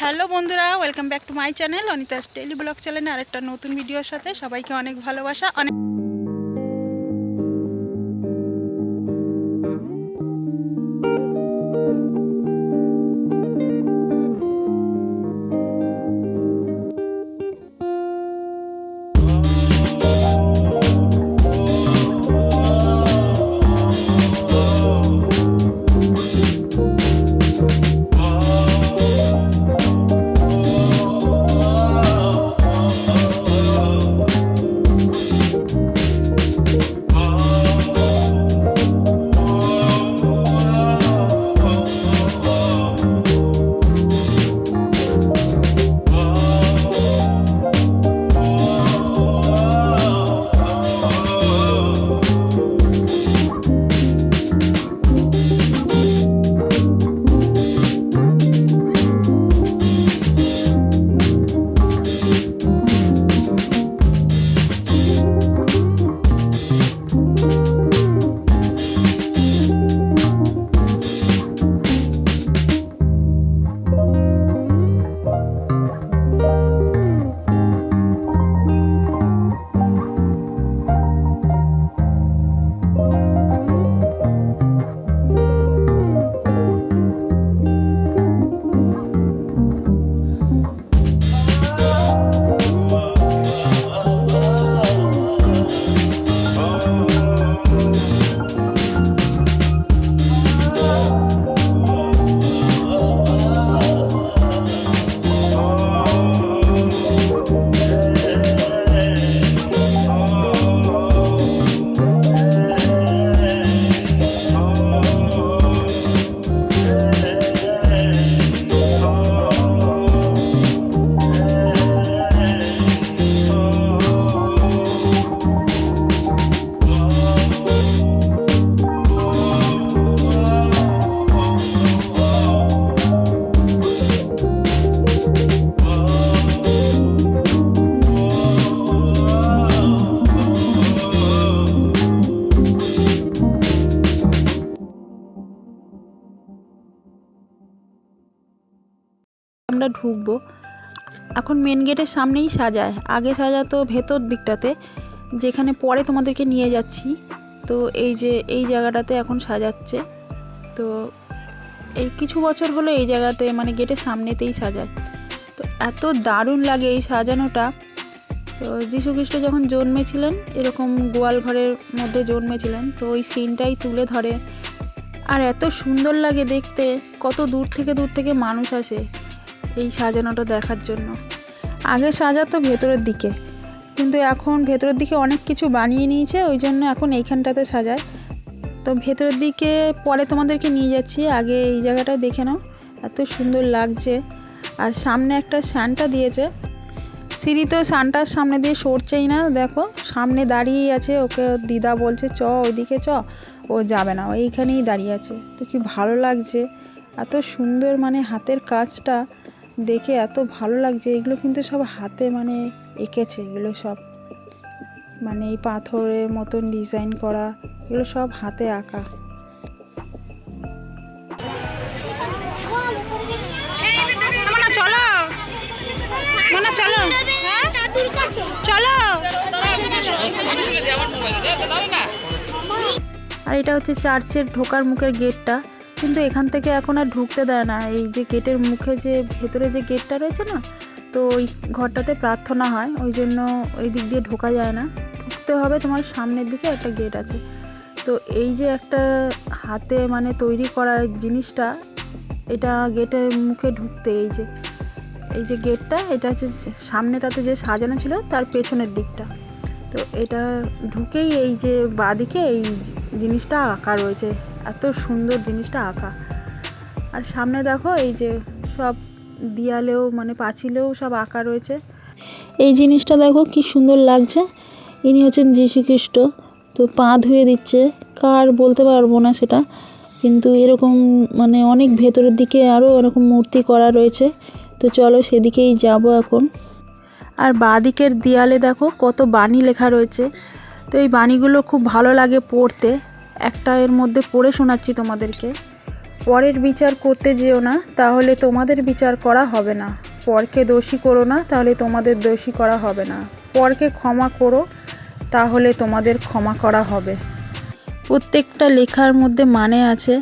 Hello বন্ধুরা, welcome back to my channel Anita's daily blog চ্যানেলে আরেকটা নতুন ভিডিওর সাথে সবাইকে অনেক ভালোবাসা, অনেক ঢুকবো। এখন মেন গেটের সামনেই সাজায়। আগে সাজাতো ভেতর দিকটাতে, যেখানে পরে তোমাদেরকে নিয়ে যাচ্ছি। তো এই যে, এই জায়গাটাতে এখন সাজাচ্ছে। তো এই কিছু বছর হলো এই জায়গাতে মানে গেটের সামনেতেই সাজায়। তো এত দারুণ লাগে এই সাজানোটা। তো যীশু খ্রিস্ট যখন জন্মেছিলেন, এরকম গোয়াল ঘরের মধ্যে জন্মেছিলেন, তো ওই সিনটাই তুলে ধরে। আর এত সুন্দর লাগে দেখতে, কত দূর থেকে দূর থেকে মানুষ আসে। এই সাজানোটা দেখার জন্য। আগে সাজাতো ভেতরের দিকে, কিন্তু এখন ভেতরের দিকে অনেক কিছু বানিয়ে নিয়েছে, ওই জন্য এখন এইখানটাতে সাজায়। তো ভেতরের দিকে পরে তোমাদেরকে নিয়ে যাচ্ছি, আগে এই জায়গাটা দেখে নাও, এত সুন্দর লাগছে। আর সামনে একটা স্যানটা দিয়েছে। সিঁড়ি তো সানটার সামনে দিয়ে সরছেই না, দেখো, সামনে দাঁড়িয়ে আছে, ওকে দিদা বলছে, চ, ওইদিকে চ, ও যাবে না এইখানেই দাঁড়িয়ে আছে। তো কি ভালো লাগছে, এত সুন্দর মানে হাতের কাজটা। দেখে এত ভালো লাগছে। এগুলো কিন্তু সব হাতে মানে এঁকেছে। এগুলো সব মানে এই পাথরের মতন ডিজাইন করা এগুলো সব হাতে আঁকা। চলো। মোনা চলো। চলো। আর এটা হচ্ছে চার্চের ঢোকার মুখের গেটটা। কিন্তু এখান থেকে এখন আর ঢুকতে দেয় না। এই যে গেটের মুখে যে, ভেতরে যে গেটটা রয়েছে না, তো ওই ঘরটাতে প্রার্থনা হয়। ওই জন্য ওই দিক দিয়ে ঢোকা যায় না। ঢুকতে হবে তোমার সামনের দিকে একটা গেট আছে। তো এই যে একটা হাতে মানে তৈরি করা জিনিসটা, এটা গেটের মুখে ঢুকতে এই যে এই যে গেটটা, এটা হচ্ছে সামনেটাতে যে সাজানো ছিল, তার পেছনের দিকটা। তো এটা ঢুকেই এই যে বাঁদিকে এই জিনিসটা আঁকা রয়েছে। এত সুন্দর জিনিসটা আঁকা। আর সামনে দেখো এই যে সব দিয়ালেও মানে পাঁচিলেও সব আঁকা রয়েছে। এই জিনিসটা দেখো কি সুন্দর লাগছে। ইনি হচ্ছেন যীশু খ্রিস্ট তো পা ধুয়ে দিচ্ছে। কার বলতে পারব না সেটা। কিন্তু এরকম মানে অনেক ভেতরের দিকে আরও এরকম মূর্তি করা রয়েছে। তো চলো সেদিকেই যাব এখন। আর বাঁদিকের দেয়ালে দেখো কত বাণী লেখা রয়েছে। তো এই বাণীগুলো খুব ভালো লাগে পড়তে। একটা এর মধ্যে পড়ে শোনাচ্ছি তোমাদেরকে। পরের বিচার করতে যেও না, তাহলে তোমাদের বিচার করা হবে না। পরকে দোষী করো না, তাহলে তোমাদের দোষী করা হবে না। পরকে ক্ষমা করো, তাহলে তোমাদের ক্ষমা করা হবে। প্রত্যেকটা লেখার মধ্যে মানে আছে।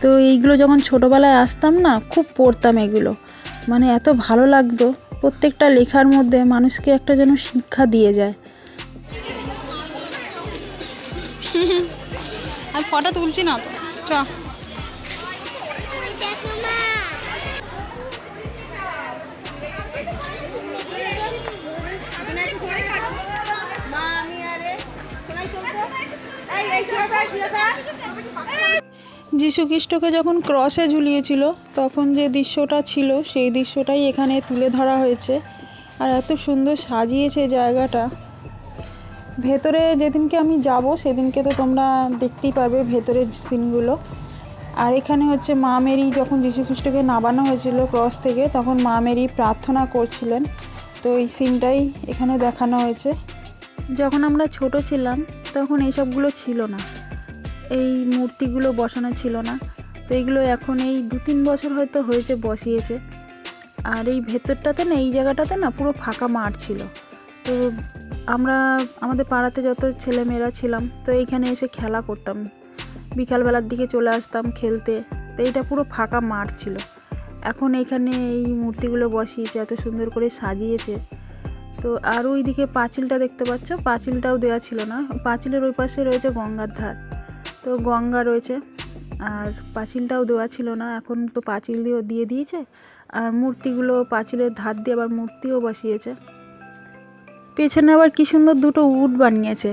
তো এইগুলো যখন ছোটোবেলায় আসতাম না, খুব পড়তাম এগুলো। মানে এত ভালো লাগতো। প্রত্যেকটা লেখার মধ্যে মানুষকে একটা যেন শিক্ষা দিয়ে যায়। ফটো তুলছি না তো। চ। যীশু খ্রিস্টকে যখন ক্রসে ঝুলিয়েছিল, তখন যে দৃশ্যটা ছিল, সেই দৃশ্যটাই এখানে তুলে ধরা হয়েছে। আর এত সুন্দর সাজিয়েছে জায়গাটা। ভেতরে যেদিনকে আমি যাব, সেদিনকে তো তোমরা দেখতেই পারবে ভেতরের সিনগুলো। আর এখানে হচ্ছে মা মেরি যখন যীশু খ্রিস্টকে নামানো হয়েছিল ক্রস থেকে, তখন মা মেরি প্রার্থনা করছিলেন। তো এই সিনটাই এখানে দেখানো হয়েছে। যখন আমরা ছোট ছিলাম, তখন এইসবগুলো ছিল না। এই মূর্তিগুলো বসানো ছিল না। তো এইগুলো এখন এই দু তিন বছর হয়তো হয়েছে, বসিয়েছে। আর এই ভেতরটাতে না, এই জায়গাটাতে না পুরো ফাঁকা মাঠ ছিল। তো আমরা, আমাদের পাড়াতে যত ছেলেমেয়েরা ছিলাম, তো এইখানে এসে খেলা করতাম। বিকালবেলার দিকে চলে আসতাম খেলতে, তো এইটা পুরো ফাঁকা মাঠ ছিল। এখন এখানে এই মূর্তিগুলো বসিয়েছে, এত সুন্দর করে সাজিয়েছে। তো আর ওই দিকে পাঁচিলটা দেখতে পাচ্ছ? পাঁচিলটাও দেওয়া ছিল না। পাঁচিলের ওই পাশে রয়েছে গঙ্গার ধার। তো গঙ্গা রয়েছে, আর পাঁচিলটাও দেওয়া ছিল না। এখন তো পাঁচিল দিয়েও দিয়ে দিয়েছে, আর মূর্তিগুলো পাঁচিলের ধার দিয়ে আবার মূর্তিও বসিয়েছে। পেছনে আবার কি সুন্দর দুটো উট বানিয়েছে।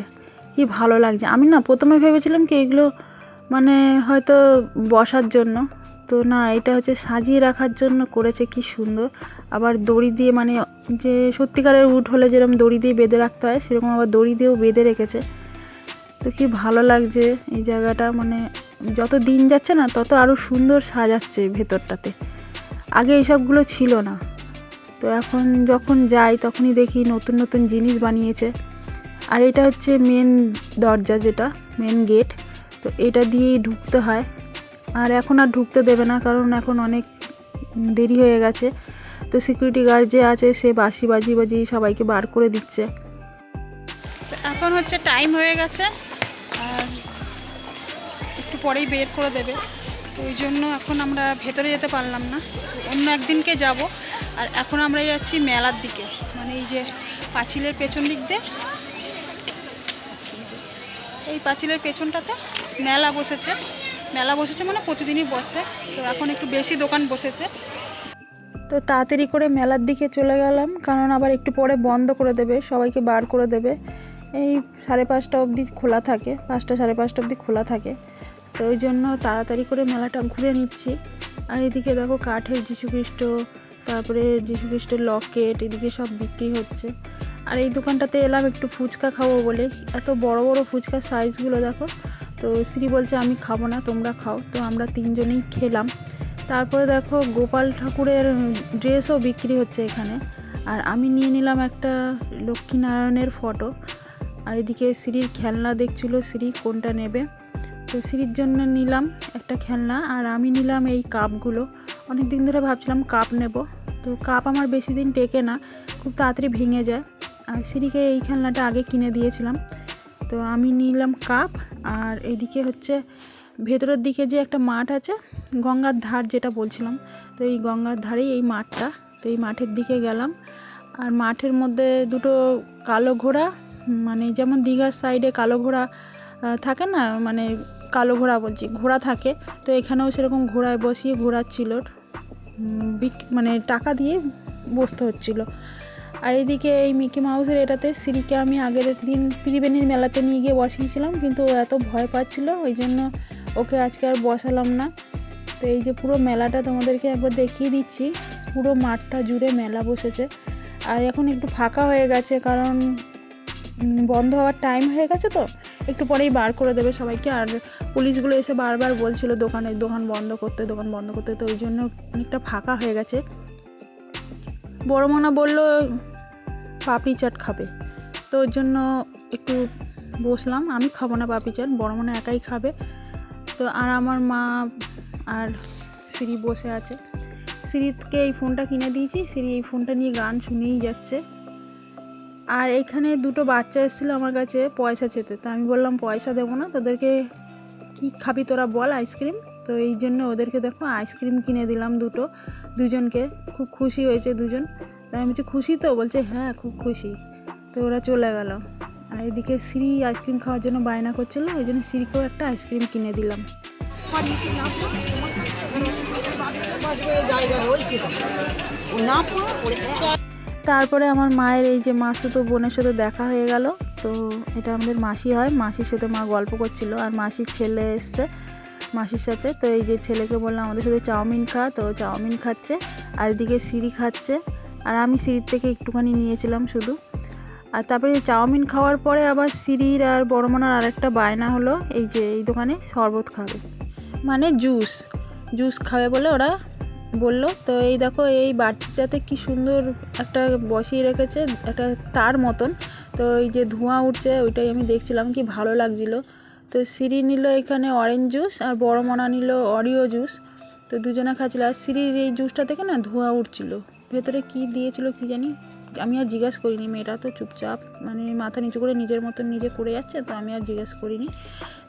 কি ভালো লাগছে। আমি না প্রথমে ভেবেছিলাম কি এগুলো মানে হয়তো বসার জন্য। তো না, এটা হচ্ছে সাজিয়ে রাখার জন্য করেছে, কি সুন্দর। আবার দড়ি দিয়ে মানে যে সত্যিকারের উট হলে যেরকম দড়ি দিয়ে বেঁধে রাখতে হয়, সেরকম আবার দড়ি দিয়েও বেঁধে রেখেছে। তো কি ভালো লাগছে এই জায়গাটা মানে যত দিন যাচ্ছে না, তত আরও সুন্দর সাজাচ্ছে ভেতরটাতে। আগে এইসবগুলো ছিল না। তো এখন যখন যাই তখনই দেখি নতুন নতুন জিনিস বানিয়েছে। আর এটা হচ্ছে মেন দরজা যেটা মেন গেট তো এটা দিয়েই ঢুকতে হয়। আর এখন আর ঢুকতে দেবে না কারণ এখন অনেক দেরি হয়ে গেছে। তো সিকিউরিটি গার্ড যে আছে সে বাসি বাজি বাজি সবাইকে বার করে দিচ্ছে। এখন হচ্ছে টাইম হয়ে গেছে। আর একটু পরেই বের করে দেবে। ওই জন্য এখন আমরা ভেতরে যেতে পারলাম না। অন্য একদিনকে যাব। আর এখন আমরা যাচ্ছি মেলার দিকে। মানে এই যে পাঁচিলের পেছন দিক দিয়ে। এই পাঁচিলের পেছনটাতে মেলা বসেছে। মেলা বসেছে মানে প্রতিদিনই বসে। তো এখন একটু বেশি দোকান বসেছে। তো তাড়াতাড়ি করে মেলার দিকে চলে গেলাম। কারণ আবার একটু পরে বন্ধ করে দেবে। সবাইকে বার করে দেবে। এই সাড়ে পাঁচটা অবধি খোলা থাকে। পাঁচটা, সাড়ে পাঁচটা অবধি খোলা থাকে। তো ওই জন্য তাড়াতাড়ি করে মেলাটা ঘুরে নিচ্ছি। আর এদিকে দেখো কাঠের যীশুখ্রিস্ট তারপরে যীশুখ্রিস্টের লকেট, এদিকে সব বিক্রি হচ্ছে। আর এই দোকানটাতে এলাম একটু ফুচকা খাব বলে। এত বড় বড় ফুচকার সাইজগুলো দেখো। তো শ্রী বলছে, আমি খাব না, তোমরা খাও। তো আমরা তিনজনেই খেলাম। তারপরে দেখো গোপাল ঠাকুরের ড্রেসও বিক্রি হচ্ছে এখানে। আর আমি নিয়ে নিলাম একটা লক্ষ্মীনারায়ণের ফটো আর এদিকে শ্রীর খেলনা দেখছিল শ্রী কোনটা নেবে? তো শ্রীর জন্য নিলাম একটা খেলনা আর আমি নিলাম এই কাপগুলো। অনেক দিন ধরে ভাবছিলাম কাপ নেব। তো কাপ আমার বেশি দিন টেকে না, খুব তাড়াতাড়ি ভেঙে যায়। আর শ্রীকে এই খেলনাটা আগে কিনে দিয়েছিলাম। তো আমি নিলাম কাপ আর এদিকে হচ্ছে ভেতরের দিকে যে একটা মাঠ আছে, গঙ্গার ধার যেটা বলছিলাম, তো এই গঙ্গার ধারেই এই মাঠটা। তো এই মাঠের দিকে গেলাম আর মাঠের মধ্যে দুটো কালো ঘোড়া মানে যেমন দীঘার সাইডে কালো ঘোড়া থাকে না মানে কালো ঘোড়া বলছি, ঘোড়া থাকে। তো এখানেও সেরকম ঘোড়ায় বসিয়ে ঘোরাচ্ছিল বিক- মানে টাকা দিয়ে বসতে হচ্ছিল। আর এদিকে এই মিকি মাউসের এটাতে সিঁড়িকে আমি আগের দিন ত্রিবেণীর মেলাতে নিয়ে গিয়ে বসিয়েছিলাম, কিন্তু ও এত ভয় পাচ্ছিল, ওই জন্য ওকে আজকে আর বসালাম না। তো এই যে পুরো মেলাটা তোমাদেরকে একবার দেখিয়ে দিচ্ছি, পুরো মাঠটা জুড়ে মেলা বসেছে। আর এখন একটু ফাঁকা হয়ে গেছে, কারণ বন্ধ হওয়ার টাইম হয়ে গেছে তো, একটু পরেই বার করে দেবে সবাইকে। আর পুলিশগুলো এসে বারবার বলছিল দোকানে, দোকান বন্ধ করতে, দোকান বন্ধ করতে, তো ওই জন্য অনেকটা ফাঁকা হয়ে গেছে। বড় মনা বলল, পাপড়ি চাট খাবে। তো ওর জন্য একটু বসলাম, আমি খাব না পাপড়ি চাট, বড় মনে একাই খাবে। তো আর আমার মা আর সিঁড়ি বসে আছে। সিঁড়িকে এই ফোনটা কিনে দিয়েছি, সিঁড়ি এই ফোনটা নিয়ে গান শুনেই যাচ্ছে। আর এখানে দুটো বাচ্চা এসেছিল আমার কাছে পয়সা চেতে। তো আমি বললাম, পয়সা দেবো না, তোদেরকে কী খাবি তোরা বল আইসক্রিম? তো এই জন্য ওদেরকে দেখো আইসক্রিম কিনে দিলাম দুটো, দুজনকে। খুব খুশি হয়েছে দুজন। তাই আমি বলছি, খুশি তো? বলছে হ্যাঁ খুব খুশি। তো ওরা চলে গেল। আর এদিকে সিঁড়ি আইসক্রিম খাওয়ার জন্য বায়না করছিল, ওই জন্য সিঁড়িকেও একটা আইসক্রিম কিনে দিলাম। তারপরে আমার মায়ের এই যে মাসুতো বোনের সাথে দেখা হয়ে গেল। তো এটা আমাদের মাসি হয়। মাসির সাথে মা গল্প করছিল আর মাসির ছেলে এসছে মাসির সাথে। তো এই যে ছেলেকে বললাম, আমাদের সাথে চাউমিন খা। তো চাউমিন খাচ্ছে আর এদিকে সিঁড়ি খাচ্ছে। আর আমি সিঁড়ির থেকে একটুখানি নিয়েছিলাম শুধু। আর তারপরে চাউমিন খাওয়ার পরে আবার সিঁড়ির আর বড় মনার আরেকটা বায়না হলো, এই যে এই দোকানে শরবত খাবে। মানে জুস। জুস খাবে বলে ওরা বলল, তো এই দেখো, এই বাটিটাতে কি সুন্দর একটা বসিয়ে রেখেছে, একটা তার মতন। তো এই যে ধোঁয়া উঠছে, ওইটাই আমি দেখছিলাম, কি ভালো লাগছিল। তো সিঁড়ি নিল এখানে অরেঞ্জ জুস আর বড় মনা নিল অরিও জুস তো দুজনে খাচ্ছিল, আর সিঁড়ির এই জুসটা থেকে না ধোঁয়া উঠছিল। ভেতরে কি দিয়েছিল কি জানি, আমি আর জিজ্ঞাস করিনি। মেয়েটা তো চুপচাপ মানে মাথা নিচু করে নিজের মতন নিজে করে যাচ্ছে, তো আমি আর জিজ্ঞাস করিনি।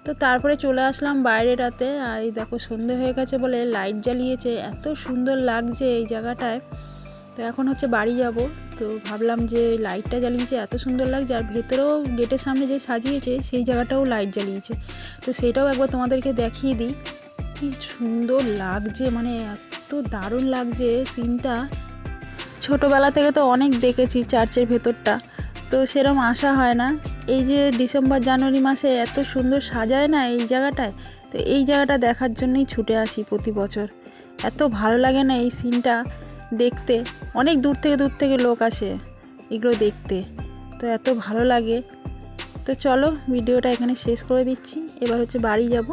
তো তারপরে চলে আসলাম বাইরেটাতে আর এই দেখো সন্ধে হয়ে গেছে বলে লাইট জ্বালিয়েছে, এত সুন্দর লাগছে এই জায়গাটায়। তো এখন হচ্ছে বাড়ি যাব। তো ভাবলাম যে লাইটটা জ্বালিয়েছে, এত সুন্দর লাগছে। আর ভেতরেও গেটের সামনে যে সাজিয়েছে, সেই জায়গাটাও লাইট জ্বালিয়েছে। তো সেটাও একবার তোমাদেরকে দেখিয়ে দিই। কি সুন্দর লাগছে মানে এত দারুণ লাগছে সিনটা। ছোটোবেলা থেকে তো অনেক দেখেছি চার্চের ভেতরটা। তো সেরম আসা হয় না। এই যে ডিসেম্বর, জানুয়ারি মাসে এত সুন্দর সাজায় না এই জায়গাটায়? তো এই জায়গাটা দেখার জন্যই ছুটে আসি প্রতি বছর। এত ভালো লাগে না এই সিনটা দেখতে। অনেক দূর থেকে দূর থেকে লোক আসে এগুলো দেখতে। তো এত ভালো লাগে। তো চলো ভিডিওটা এখানে শেষ করে দিচ্ছি। এবার হচ্ছে বাড়ি যাব।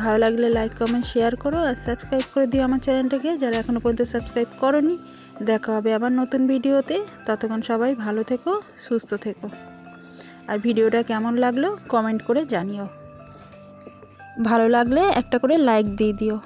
ভালো লাগলে লাইক, কমেন্ট, শেয়ার করো আর সাবস্ক্রাইব করে দিও আমার চ্যানেলটাকে। যারা এখনও পর্যন্ত সাবস্ক্রাইব করনি, দেখা হবে আবার নতুন ভিডিওতে। ততক্ষণ সবাই ভালো থেকো, সুস্থ থেকো। আর ভিডিওটা কেমন লাগল কমেন্ট করে জানিও। ভালো লাগলে একটা করে লাইক দিয়ে দিও।